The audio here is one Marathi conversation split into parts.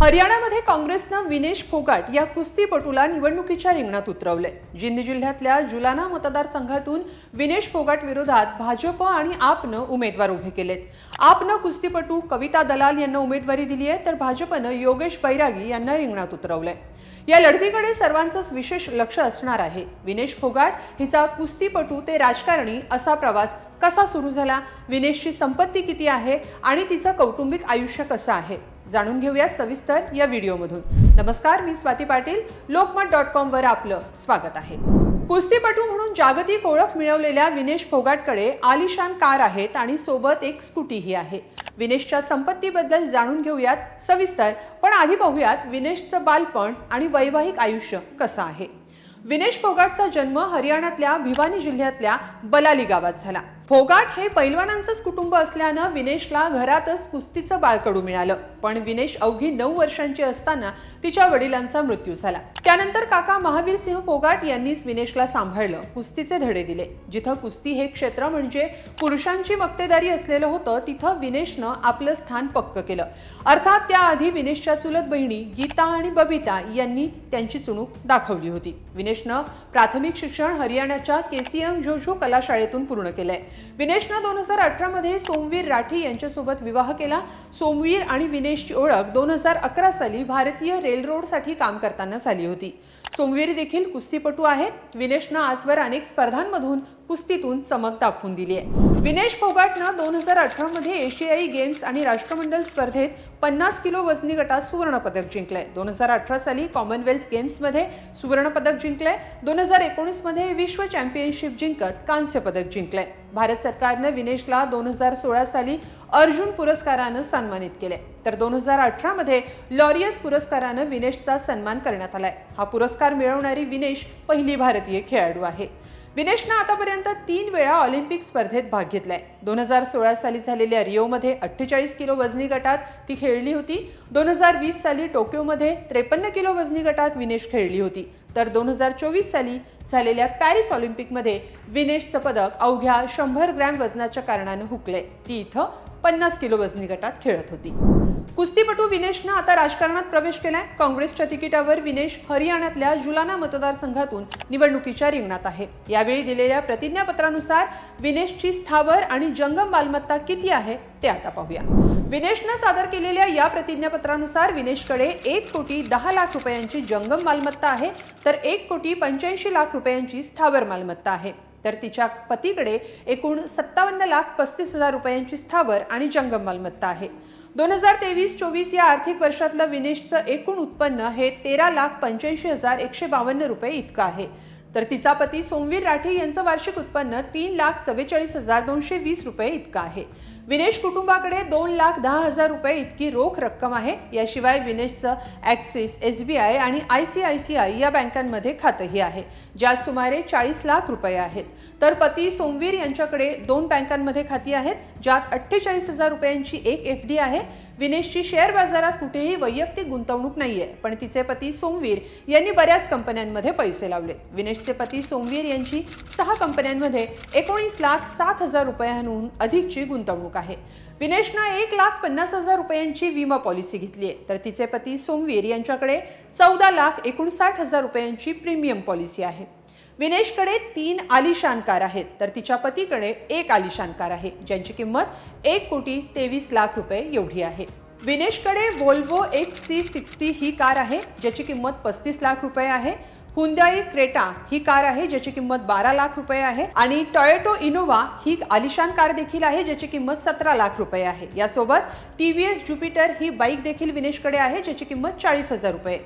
हरियाणामध्ये काँग्रेसनं विनेश फोगाट या कुस्तीपटूला निवडणुकीच्या रिंगणात उतरवले जिंद जिल्ह्यातल्या जुलाना मतदारसंघातून विनेश फोगाट विरोधात भाजप आणि आपनं उमेदवार उभे केलेत. आपनं कुस्तीपटू कविता दलाल यांना उमेदवारी दिली आहे तर भाजपनं योगेश बैरागी यांना रिंगणात उतरवलंय. या लढतीकडे सर्वांचंच विशेष लक्ष असणार आहे. विनेश फोगाट हिचा कुस्तीपटू ते राजकारणी असा प्रवास कसा सुरू झाला? विनेशची संपत्ती किती आहे? आणि तिचं कौटुंबिक आयुष्य कसं आहे? जाणून घेऊयात सविस्तर या व्हिडिओमधून. नमस्कार मी स्वाती पाटील. लोकमत डॉट कॉमवर आपलं स्वागत आहे. कुस्तीपटू म्हणून जागतिक ओळख मिळवलेल्या विनेश फोगाटकडे आलिशान कार आहेत आणि सोबत एक स्कूटीही आहे. विनेशच्या संपत्तीबद्दल जाणून घेऊयात सविस्तर पण आधी पाहूयात विनेशचं बालपण आणि वैवाहिक आयुष्य कसं आहे. विनेश फोगाटचा जन्म हरियाणातल्या भिवानी जिल्ह्यातल्या बलाली गावात झाला. फोगाट हे पैलवानांचंच कुटुंब असल्यानं विनेशला घरातच कुस्तीचं बाळकडू मिळालं. पण विनेश अवघी नऊ वर्षांची असताना तिच्या वडिलांचा मृत्यू झाला. त्यानंतर काका महावीर सिंह फोगाट यांनीच विनेशला सांभाळलं कुस्तीचे धडे दिले. जिथं कुस्ती हे क्षेत्र म्हणजे पुरुषांची मक्तेदारी असलेलं होतं तिथं विनेशनं आपलं स्थान पक्क केलं. अर्थात त्याआधी विनेशच्या चुलत बहिणी गीता आणि बबिता यांनी त्यांची चुणूक दाखवली होती. विनेशनं प्राथमिक शिक्षण हरियाणाच्या केसीएम झोझो कला शाळेतून पूर्ण केलंय. विनेशनं दोन हजार अठरा मध्ये सोमवीर राठी यांच्यासोबत विवाह केला. सोमवीर आणि विनेशची ओळख दोन हजार अकरा साली भारतीय रेलरोडसाठी काम करताना झाली होती. सोमवीर देखील कुस्तीपटू आहे विनेशनं आजवर अनेक स्पर्धांमधून कुस्तीतून चमक दाखवून दिली आहे. विनेश फोगाटनं दोन हजार अठरा मध्ये एशियाई गेम्स आणि राष्ट्रमंडल स्पर्धेत पन्नास किलो वजनी गटात सुवर्णपदक जिंकलंय. दोन हजार अठरा साली कॉमनवेल्थ गेम्समध्ये सुवर्णपदक जिंकलंय. दोन हजार एकोणीसमध्ये विश्व चॅम्पियनशिप जिंकत कांस्य पदक जिंकलंय. भारत सरकारनं विनेशला दोन हजार सोळा साली अर्जुन पुरस्कारानं सन्मानित केले तर दोन हजार अठरामध्ये लॉरियस पुरस्कारानं विनेशचा सन्मान करण्यात आलाय. हा पुरस्कार मिळवणारी विनेश पहिली भारतीय खेळाडू आहे. विनेशनं आतापर्यंत तीन वेळा ऑलिम्पिक स्पर्धेत भाग घेतलाय. दोन हजार सोळा साली झालेल्या रिओमध्ये अठ्ठेचाळीस किलो वजनी गटात ती खेळली होती. दोन हजार वीस साली टोक्योमध्ये त्रेपन्न किलो वजनी गटात विनेश खेळली होती. तर दोन हजार चोवीस साली झालेल्या पॅरिस ऑलिम्पिकमध्ये विनेशचं पदक अवघ्या शंभर ग्रॅम वजनाच्या कारणानं हुकले. ती इथं पन्नास किलो वजनी गटात खेळत होती. कुस्तीपटू विनेशनं आता राजकारणात प्रवेश केलाय. काँग्रेसच्या तिकिटावर विनेश हरियाणातल्या जुलाना मतदारसंघातून निवडणुकीच्या रिंगणात आहे. यावेळी दिलेल्या प्रतिज्ञापत्रानुसार विनेशची स्थावर आणि जंगम मालमत्ता किती आहे ते आता पाहूया. विनेशनं सादर केलेल्या या प्रतिज्ञापत्रानुसार विनेशकडे एक कोटी दहा लाख रुपयांची जंगम मालमत्ता आहे तर एक कोटी पंच्याऐंशी लाख रुपयांची स्थावर मालमत्ता आहे. तर तिच्या पतीकडे एकूण सत्तावन्न लाख पस्तीस हजार रुपयांची स्थावर आणि जंगम मालमत्ता आहे. दोन हजार तेवीस चोवीस या आर्थिक वर्षातलं विनेशचं एकूण उत्पन्न हे तेरा लाख पंच्याऐंशी हजार एकशे बावन्न रुपये इतकं आहे. तर तिचा पती सोमवीर राठी यांचं वार्षिक उत्पन्न तीन लाख चव्वेचाळीस हजार दोनशे वीस रुपये इतकं आहे. विनेश कुटुंबाकडे दोन लाख दहा हजार रुपये इतकी रोख रक्कम आहे. याशिवाय विनेशचं ॲक्सिस एस बी आय आणि I C I C I या बँकांमध्ये खातंही आहे ज्यात सुमारे चाळीस लाख रुपये आहेत. तर पती सोमवीर यांच्याकडे दोन बँकांमध्ये खाती आहेत ज्यात अठ्ठेचाळीस हजार रुपयांची एक एफ डी आहे. विनेशची शेअर बाजारात कुठेही वैयक्तिक गुंतवणूक नाहीये पण तिचे पती सोमवीर यांनी बऱ्याच कंपन्यांमध्ये पैसे लावले. विनेशचे पती सोमवीर यांची सहा कंपन्यांमध्ये एकोणीस लाख सात हजार रुपयांहून अधिकची गुंतवणूक आहे. विनेशनं एक लाख पन्नास हजार रुपयांची विमा पॉलिसी घेतली आहे तर तिचे पती सोमवीर यांच्याकडे चौदा लाख एकोणसाठ हजार रुपयांची प्रीमियम पॉलिसी आहे. विनेशकडे तीन आलिशान कार आहेत तर तिच्या पतीकडे एक आलिशान कार आहे ज्यांची किंमत एक कोटी तेवीस लाख रुपये एवढी आहे. विनेशकडे वोल्वो एक्स सी सिक्स्टी ही कार आहे ज्याची किंमत पस्तीस लाख रुपये आहे. हुंदाई क्रेटा ही कार आहे ज्याची किंमत बारा लाख रुपये आहे. आणि टोयोटो इनोवा ही आलिशान कार देखील आहे ज्याची किंमत सतरा लाख रुपये आहे. यासोबत टी व्ही एस ज्युपिटर ही बाईक देखील विनेशकडे आहे ज्याची किंमत चाळीस हजार रुपये.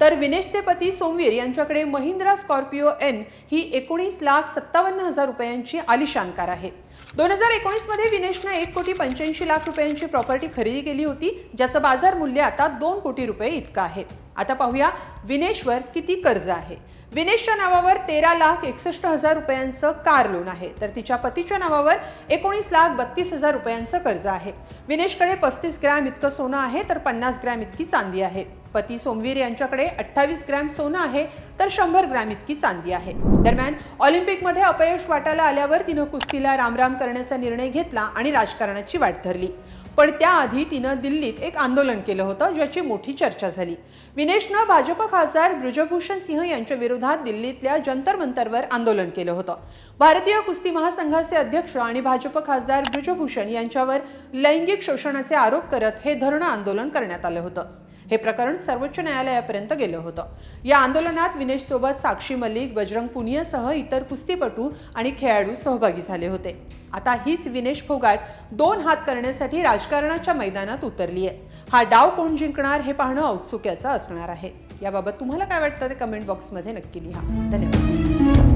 तर विनेशचे पती सोमवीर यांच्याकडे महिंद्रा स्कॉर्पिओ एन ही एकोणीस लाख सत्तावन्न हजार रुपयांची आलिशान कार आहे. दोन हजार एकोणीसमध्ये विनेशनं एक कोटी पंच्याऐंशी लाख रुपयांची प्रॉपर्टी खरेदी केली होती ज्याचं बाजार मूल्य आता दोन कोटी रुपये इतकं आहे. आता पाहूया विनेशवर किती कर्ज आहे. विनेशच्या नावावर तेरा लाख एकसष्ट हजार रुपयांचं कार लोन आहे तर तिच्या पतीच्या नावावर एकोणीस लाख बत्तीस हजार रुपयांचं कर्ज आहे. विनेशकडे पस्तीस ग्रॅम इतकं सोनं आहे तर पन्नास ग्रॅम इतकी चांदी आहे. पती सोमवीर यांच्याकडे अठ्ठावीस ग्रॅम सोनं आहे तर शंभर ग्रॅम इतकी चांदी आहे. दरम्यान ऑलिम्पिकमध्ये अपयश वाटायला आल्यावर तिनं कुस्तीला रामराम करण्याचा निर्णय घेतला आणि राजकारणाची वाट धरली. पण त्याआधी तिनं दिल्लीत एक आंदोलन केलं होतं ज्याची मोठी चर्चा झाली. विनेशनं भाजप खासदार ब्रिजभूषण सिंह यांच्या विरोधात दिल्लीतल्या जंतर मंतरवर आंदोलन केलं होतं. भारतीय कुस्ती महासंघाचे अध्यक्ष आणि भाजप खासदार ब्रिजभूषण यांच्यावर लैंगिक शोषणाचे आरोप करत हे धरणं आंदोलन करण्यात आलं होतं. हे प्रकरण सर्वोच्च न्यायालयापर्यंत गेलं होतं. या आंदोलनात विनेश सोबत साक्षी मलिक बजरंग पुनियासह इतर कुस्तीपटू आणि खेळाडू सहभागी झाले होते. आता हीच विनेश फोगाट दोन हात करण्यासाठी राजकारणाच्या मैदानात उतरली आहे हा डाव कोण जिंकणार हे पाहणं औत्सुक्याचं असणार आहे. याबाबत तुम्हाला काय वाटतं ते कमेंट बॉक्समध्ये नक्की लिहा. धन्यवाद.